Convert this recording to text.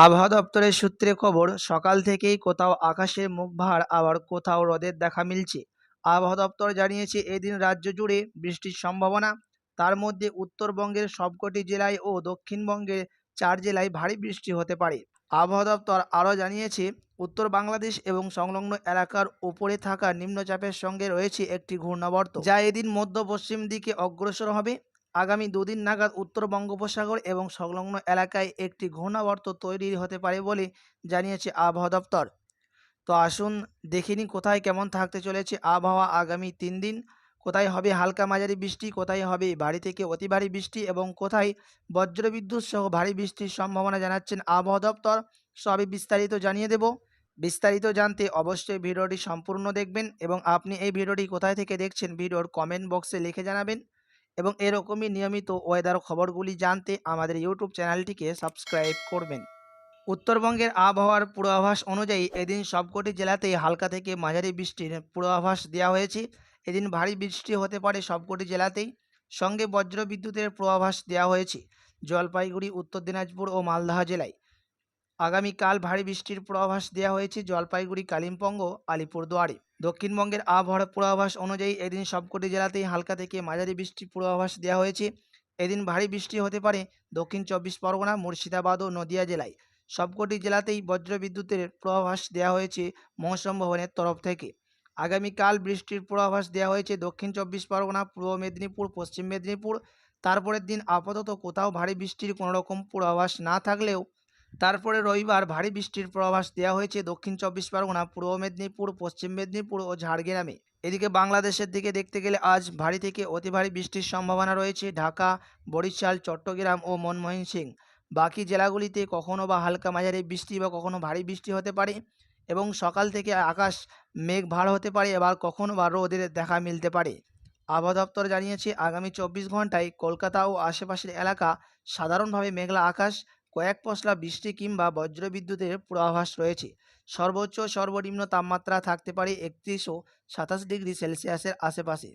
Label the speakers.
Speaker 1: আবহাওয়া দপ্তরের সূত্রে খবর, সকাল থেকেই কোথাও আকাশে মুখ ভার, আবার কোথাও রোদের দেখা মিলছে। আবহাওয়া দপ্তর জানিয়েছে, এদিন রাজ্য জুড়ে বৃষ্টির সম্ভাবনা। তার মধ্যে উত্তরবঙ্গের সবকটি জেলায় ও দক্ষিণবঙ্গের চার জেলায় ভারী বৃষ্টি হতে পারে। আবহাওয়া দপ্তর আরও জানিয়েছে, উত্তর বাংলাদেশ এবং সংলগ্ন এলাকার উপরে থাকা নিম্নচাপের সঙ্গে রয়েছে একটি ঘূর্ণাবর্ত, যা এদিন মধ্য পশ্চিম দিকে অগ্রসর হবে। আগামী দুদিন নাগাদ উত্তর বঙ্গোপসাগর এবং সংলগ্ন এলাকায় একটি ঘূর্ণাবর্ত তৈরি হতে পারে বলে জানিয়েছে আবহাওয়া দপ্তর। তো আসুন দেখিনি কোথায় কেমন থাকতে চলেছে আবহাওয়া আগামী তিন দিন। কোথায় হবে হালকা মাঝারি বৃষ্টি, কোথায় হবে ভারী থেকে অতি ভারী বৃষ্টি এবং কোথায় বজ্রবিদ্যুৎ সহ ভারী বৃষ্টির সম্ভাবনা জানাচ্ছেন আবহাওয়া দপ্তর। সবই বিস্তারিত জানিয়ে দেব। বিস্তারিত জানতে অবশ্যই ভিডিওটি সম্পূর্ণ দেখবেন এবং আপনি এই ভিডিওটি কোথায় থেকে দেখছেন, ভিডিওর কমেন্ট বক্সে লিখে জানাবেন। এবং এরকমই নিয়মিত ওয়েদার খবরগুলি জানতে আমাদের ইউটিউব চ্যানেলটিকে সাবস্ক্রাইব করবেন। উত্তরবঙ্গের আবহাওয়ার পূর্বাভাস অনুযায়ী এদিন সবকটি জেলাতেই হালকা থেকে মাঝারি বৃষ্টির পূর্বাভাস দেওয়া হয়েছে। এদিন ভারী বৃষ্টি হতে পারে সবকটি জেলাতেই। সঙ্গে বজ্র বিদ্যুতের পূর্বাভাস দেওয়া হয়েছে। জলপাইগুড়ি, উত্তর দিনাজপুর ও মালদহ জেলায়। আগামীকাল ভারী বৃষ্টির পূর্বাভাস দেওয়া হয়েছে জলপাইগুড়ি কালিম্পং ও আলিপুরদুয়ারে। দক্ষিণবঙ্গের আবহাওয়ার পূর্বাভাস অনুযায়ী এদিন সবকটি জেলাতেই হালকা থেকে মাঝারি বৃষ্টির পূর্বাভাস দেওয়া হয়েছে। এদিন ভারী বৃষ্টি হতে পারে দক্ষিণ চব্বিশ পরগনা, মুর্শিদাবাদ ও নদিয়া জেলায়। সবকটি জেলাতেই বজ্রবিদ্যুতের পূর্বাভাস দেওয়া হয়েছে মৌসুম ভবনের তরফ থেকে। আগামীকাল বৃষ্টির পূর্বাভাস দেওয়া হয়েছে দক্ষিণ চব্বিশ পরগনা, পূর্ব মেদিনীপুর, পশ্চিম মেদিনীপুর। তারপরের দিন আপাতত কোথাও ভারী বৃষ্টির কোনোরকম পূর্বাভাস না থাকলেও তারপরে রবিবার ভারী বৃষ্টির পূর্বাভাস দেওয়া হয়েছে দক্ষিণ চব্বিশ পরগনা, পূর্ব মেদিনীপুর, পশ্চিম মেদিনীপুর ও ঝাড়গ্রামে। এদিকে বাংলাদেশের দিকে দেখতে গেলে আজ ভারী থেকে অতি ভারী বৃষ্টির সম্ভাবনা রয়েছে ঢাকা, বরিশাল, চট্টগ্রাম ও মনমোহন সিং। বাকি জেলাগুলিতে কখনো বা হালকা মাঝারি বৃষ্টি বা কখনো ভারী বৃষ্টি হতে পারে এবং সকাল থেকে আকাশ মেঘ ভার হতে পারে আবার কখনো বা রোদের দেখা মিলতে পারে। আবহাওয়া দপ্তর জানিয়েছে, আগামী চব্বিশ ঘন্টায় কলকাতা ও আশেপাশের এলাকা সাধারণভাবে মেঘলা আকাশ কয়েক পশলা বৃষ্টি কিংবা বজ্রবিদ্যুতের পূর্বাভাস রয়েছে। সর্বোচ্চ সর্বনিম্ন তাপমাত্রা থাকতে পারে একত্রিশ ও সাতাশ ডিগ্রি সেলসিয়াসের আশেপাশে।